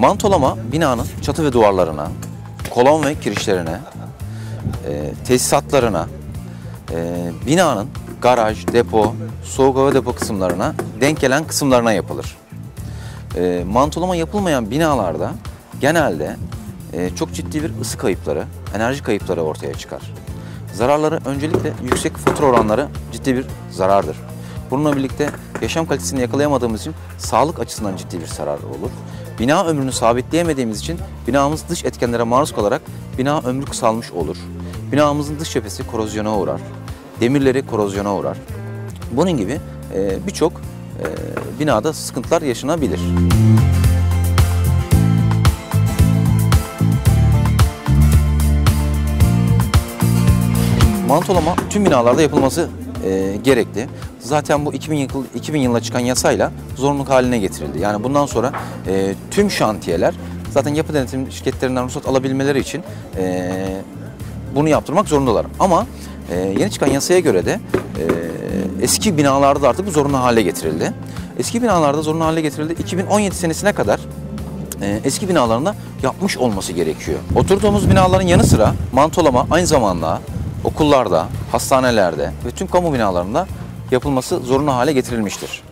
Mantolama binanın çatı ve duvarlarına, kolon ve kirişlerine, e, tesisatlarına, e, binanın garaj, depo, soğuk hava depo kısımlarına denk gelen kısımlarına yapılır. E, mantolama yapılmayan binalarda genelde e, çok ciddi bir ısı kayıpları, enerji kayıpları ortaya çıkar. Zararları öncelikle yüksek fatura oranları ciddi bir zarardır. Bununla birlikte yaşam kalitesini yakalayamadığımız için sağlık açısından ciddi bir zarar olur. Bina ömrünü sabitleyemediğimiz için binamız dış etkenlere maruz kalarak bina ömrü kısalmış olur. Binamızın dış cephesi korozyona uğrar. Demirleri korozyona uğrar. Bunun gibi e, birçok e, binada sıkıntılar yaşanabilir. Mantolama tüm binalarda yapılması e, gerekli. Zaten bu 2000, yıl, 2000 yılına çıkan yasayla zorunluluk haline getirildi. Yani bundan sonra e, tüm şantiyeler zaten yapı denetim şirketlerinden ruhsat alabilmeleri için e, bunu yaptırmak zorundalar. Ama e, yeni çıkan yasaya göre de e, eski binalarda da artık bu zorunlu hale getirildi. Eski binalarda zorunlu hale getirildi. 2017 senesine kadar e, eski binalarında yapmış olması gerekiyor. Oturduğumuz binaların yanı sıra mantolama aynı zamanda okullarda, hastanelerde ve tüm kamu binalarında yapılması zorunlu hale getirilmiştir.